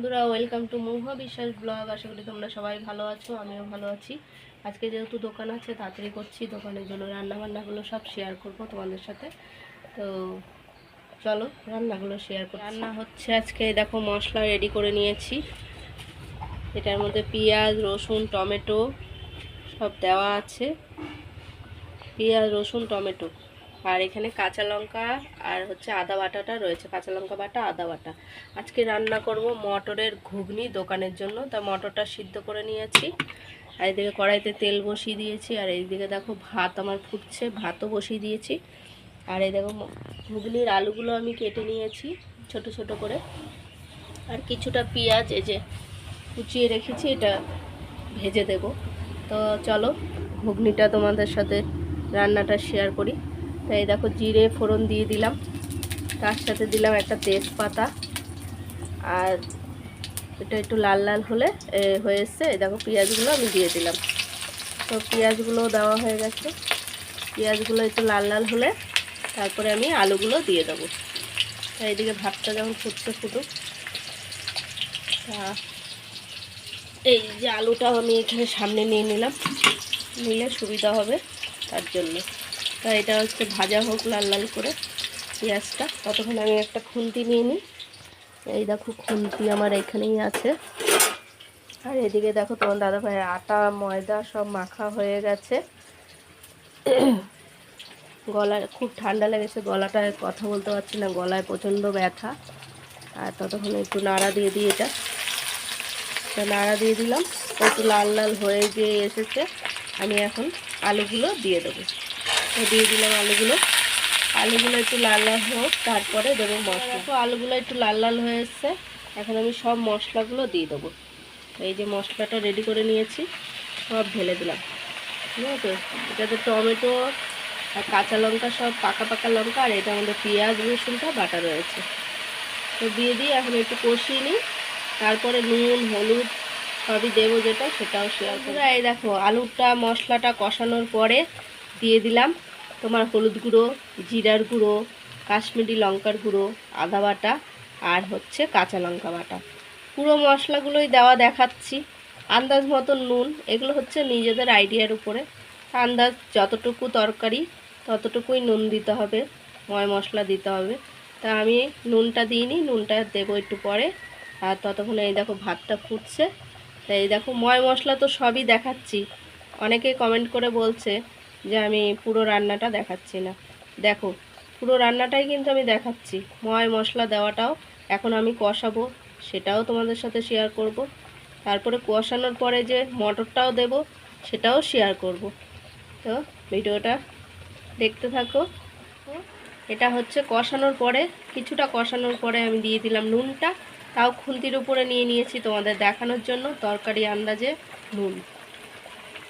বন্ধুরা welcome to মুহা বিশ্বাস blog আশা করি তোমরা সবাই ভালো আছো আমিও ভালো আছি। আজকে যেহেতু দোকান আছে তাড়াতাড়ি করছি দোকানের জন্য রান্না বান্নাগুলো সব শেয়ার করব তোমাদের সাথে। তো চলো রান্নাগুলো শেয়ার করি রান্না হচ্ছে আজকে দেখো মশলা রেডি করে নিয়েছি। এটার মধ্যে পেঁয়াজ রসুন টমেটো সব দেওয়া আছে। পেঁয়াজ রসুন টমেটো। আর এখানে কাঁচা লঙ্কা আর হচ্ছে আদা বাটাটা রয়েছে, কাঁচা লঙ্কা বাটা, আদা বাটা। আজকে রান্না করব মটরের ঘুগনি দোকানের জন্য। তা মটরটা সিদ্ধ করে নিয়েছি। আর এদিকে কড়াইতে তেল বসিয়ে দিয়েছি। আর এইদিকে দেখো ভাত আমার ফুটছে, ভাতও বসিয়ে দিয়েছি। আর এই দেখো ঘুগনির আলুগুলো আমি কেটে নিয়েছি ছোট ছোট করে। আর কিছুটা পেঁয়াজ, এই যে কুচিয়ে রেখেছি, এটা ভেজে দেব। তো চলো ঘুগনিটা তোমাদের সাথে রান্নাটা শেয়ার করি। তাই দেখো জিরে ফোড়ন দিয়ে দিলাম। তার সাথে দিলাম একটা তেজপাতা। আর এটা একটু লাল লাল হলে হয়ে এসছে এই দেখো পেঁয়াজগুলো আমি দিয়ে দিলাম। তো পেঁয়াজগুলো দেওয়া হয়ে গেছে। পেঁয়াজগুলো একটু লাল লাল হলে, তারপরে আমি আলুগুলো দিয়ে দেবো। এইদিকে ভাতটা যখন ফুটতে ফুটুক, তা এই যে আলুটাও আমি এখানে সামনে নিয়ে নিলাম। নিলে সুবিধা হবে তার জন্য। তা এটা হচ্ছে ভাজা হোক, লাল লাল করে পেঁয়াজটা। ততক্ষণ আমি একটা খুন্তি নিয়ে নিই। এই দেখো খুন্তি আমার এখানেই আছে। আর এদিকে দেখো তোমার দাদা ভাই, আটা, ময়দা সব মাখা হয়ে গেছে। গলায় খুব ঠান্ডা লেগেছে, গলাটায় কথা বলতে পারছি না, গলায় প্রচণ্ড ব্যথা। আর ততক্ষণ একটু নাড়া দিয়ে দিই এটা। নাড়া দিয়ে দিলাম, একটু লাল লাল হয়ে গিয়ে এসেছে। আমি এখন আলুগুলো দিয়ে দেবো। দিয়ে দিলাম আলুগুলো। আলুগুলো একটু লাল লাল হোক, তারপরে দেবো মশলা। তো আলুগুলো একটু লাল লাল হয়ে এসছে। এখন আমি সব মশলাগুলো দিয়ে দেবো। এই যে মশলাটা রেডি করে নিয়েছি, সব ঢেলে দিলাম। ঠিক আছে? এটাতে টমেটো আর কাঁচা লঙ্কা সব পাকা পাকা লঙ্কা, আর এটা আমাদের পেঁয়াজ রসুনটা বাটা রয়েছে। তো দিয়ে দিই এখন একটু কষিয়ে নিই। তারপরে নুন, হলুদ সবই দেবো যেটা, সেটাও শেয়ার করব। এই দেখো, আলুটা, মশলাটা কষানোর পরে দিয়ে দিলাম। তোমার হলুদ গুঁড়ো, জিরার গুঁড়ো, কাশ্মীরি লঙ্কার গুঁড়ো, আদা বাটা আর হচ্ছে কাঁচা লঙ্কা বাটা। পুরো মশলাগুলোই দেওয়া দেখাচ্ছি। আন্দাজ মতো নুন, এগুলো হচ্ছে নিজেদের আইডিয়ার উপরে। আন্দাজ যতটুকু তরকারি, ততটুকুই নুন দিতে হবে, ময় মশলা দিতে হবে। তা আমি নুনটা দিইনি, নুনটা দেবো একটু পরে। আর ততক্ষণ এই দেখো ভাতটা ফুটছে। তাই দেখো ময় মশলা তো সবই দেখাচ্ছি। অনেকে কমেন্ট করে বলছে যে আমি পুরো রান্নাটা দেখাচ্ছি না। দেখো, পুরো রান্নাটাই কিন্তু আমি দেখাচ্ছি। ময় মশলা দেওয়াটাও এখন আমি কষাবো, সেটাও তোমাদের সাথে শেয়ার করব। তারপরে কষানোর পরে যে মটরটাও দেব, সেটাও শেয়ার করব। তো ভিডিওটা দেখতে থাকো। এটা হচ্ছে কষানোর পরে, কিছুটা কষানোর পরে আমি দিয়ে দিলাম নুনটা। তাও খুন্তির উপরে নিয়ে নিয়েছি তোমাদের দেখানোর জন্য, তরকারি আন্দাজে নুন।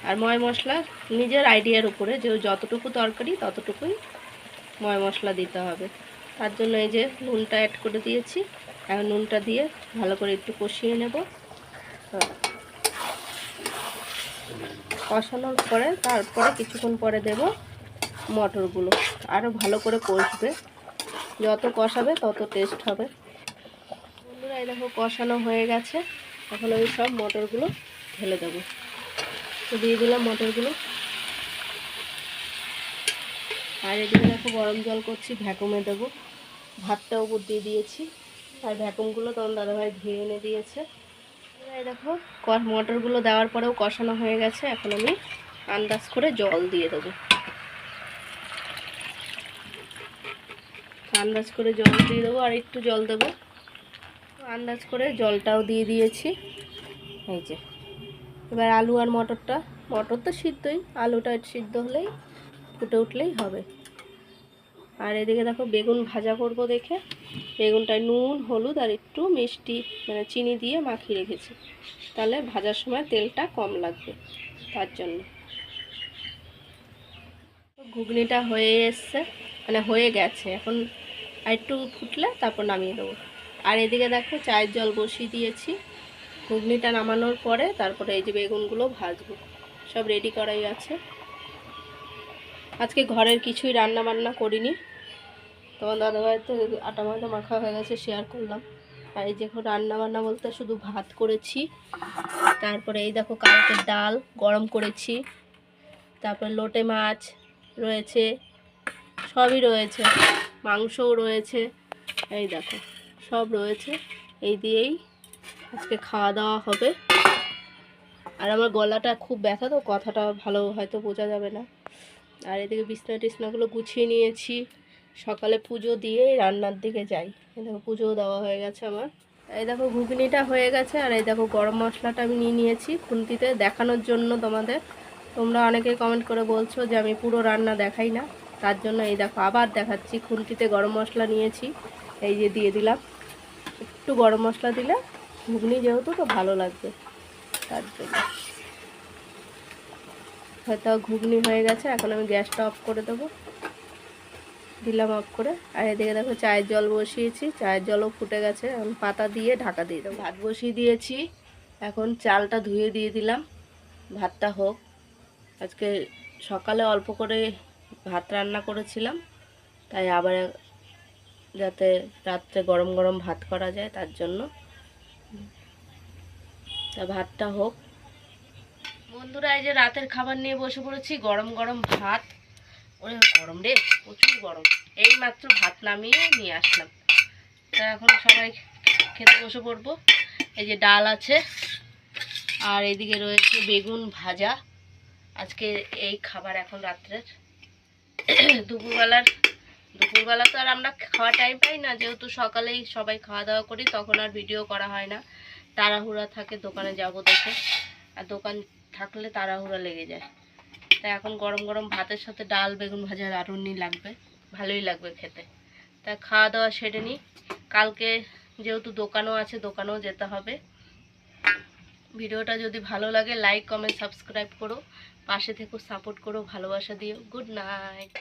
আর ময় মশলা নিজের আইডিয়ার উপরে যে যতটুকু তরকারি ততটুকুই ময় মশলা দিতে হবে। তার জন্য এই যে নুনটা অ্যাড করে দিয়েছি। এখন নুনটা দিয়ে ভালো করে একটু কষিয়ে নেব। কষানোর পরে তারপরে কিছুক্ষণ পরে দেব মটরগুলো। আরও ভালো করে কষবে। যত কষাবে তত টেস্ট হবে। বন্ধুরা, এই দেখো কষানো হয়ে গেছে। এখন ওই সব মটরগুলো ঢেলে দেবো। তো দিয়ে দিলাম মটরগুলো। আর এদিকে দেখো গরম জল করছি, ভ্যাকুমে দেবো। ভাতটা উপর দিয়ে দিয়েছি। আর ভ্যাকুমগুলো তখন দাদাভাই ধুয়ে এনে দিয়েছে। এই দেখো মটরগুলো দেওয়ার পরেও কষানো হয়ে গেছে। এখন আমি আন্দাজ করে জল দিয়ে দেবো। আন্দাজ করে জল দিয়ে দেবো, আর একটু জল দেবো। আন্দাজ করে জলটাও দিয়ে দিয়েছি। এই যে। এবার আলু আর মটরটা, মটর তো সিদ্ধই, আলুটা সিদ্ধ হলেই ফুটে উঠলেই হবে। আর এদিকে দেখো বেগুন ভাজা করব দেখে। বেগুনটায় নুন, হলুদ আর একটু মিষ্টি মানে চিনি দিয়ে মাখিয়ে রেখেছি। তাহলে ভাজার সময় তেলটা কম লাগবে তার জন্য। ঘুগনিটা হয়ে এসছে মানে হয়ে গেছে। এখন আর একটু ফুটলে তারপর নামিয়ে দেবো। আর এদিকে দেখো চায়ের জল বসিয়ে দিয়েছি। ঘুগনিটা নামানোর পরে তারপরে এই যে বেগুনগুলো ভাজবো। সব রেডি করাই আছে। আজকে ঘরের কিছুই রান্না বান্না করিনি। তোমার দাদাভাই তো আটা ময়দা মাখা হয়ে গেছে শেয়ার করলাম। আর এই এখন রান্না বান্না বলতে শুধু ভাত করেছি। তারপরে এই দেখো কালকে ডাল গরম করেছি। তারপরে লোটে মাছ রয়েছে, সবই রয়েছে। মাংসও রয়েছে। এই দেখো, সব রয়েছে। এই দিয়েই আজকে খাওয়া দাওয়া হবে। আর আমার গলাটা খুব ব্যথা, তো কথাটা ভালো হয়তো বোঝা যাবে না। আর এদিকে বিছনা টিছনাগুলো গুছিয়ে নিয়েছি। সকালে পুজো দিয়ে রান্নার দিকে যাই। এই দেখো পুজোও দেওয়া হয়ে গেছে আমার। এই দেখো ঘুগনিটা হয়ে গেছে, আর এই দেখো গরম মশলাটা আমি নিয়ে নিয়েছি খুন্তিতে দেখানোর জন্য তোমাদের। তোমরা অনেকে কমেন্ট করে বলছো যে আমি পুরো রান্না দেখাই না। তার জন্য এই দেখো আবার দেখাচ্ছি, খুন্তিতে গরম মশলা নিয়েছি। এই যে দিয়ে দিলাম। একটু গরম মশলা দিলে ঘুগনি যেহেতু, তো ভালো লাগবে তার জন্য। হয়তো ঘুগনি হয়ে গেছে, এখন আমি গ্যাসটা অফ করে দেবো। দিলাম অফ করে। আর এদিকে দেখো চায়ের জল বসিয়েছি, চায়ের জলও ফুটে গেছে। এখন পাতা দিয়ে ঢাকা দিয়ে দেবো। ভাত বসিয়ে দিয়েছি, এখন চালটা ধুয়ে দিয়ে দিলাম। ভাতটা হোক। আজকে সকালে অল্প করে ভাত রান্না করেছিলাম, তাই আবার যাতে রাত্রে গরম গরম ভাত করা যায় তার জন্য। তা ভাতটা হোক। বন্ধুরা, এই যে রাতের খাবার নিয়ে বসে পড়েছি, গরম গরম ভাত। ওরে, গরম রে, প্রচুর গরম। এই মাত্র ভাত নামিয়ে নিয়ে আসলাম। তা এখন সবাই খেতে বসে পড়ব। এই যে ডাল আছে, আর এদিকে রয়েছে বেগুন ভাজা। আজকে এই খাবার এখন রাত্রের। দুপুরবেলার, দুপুরবেলা তো আর আমরা খাওয়া টাইম পাই না। যেহেতু সকালেই সবাই খাওয়া দাওয়া করি, তখন আর ভিডিও করা হয় না। তাড়াহুড়া থাকে, দোকানে যাব দেখে। আর দোকান থাকলে তাড়াহুড়া লেগে যায়। তাই এখন গরম গরম ভাতের সাথে ডাল, বেগুন ভাজা রাঁধুনি লাগবে। ভালোই লাগবে খেতে। তা খাওয়া দাওয়া সেরে নিই কালকে যেহেতু দোকানও আছে, দোকানেও যেতে হবে। ভিডিওটা যদি ভালো লাগে লাইক কমেন্ট সাবস্ক্রাইব করো। পাশে থেকেও সাপোর্ট করো, ভালোবাসা দিও। Good night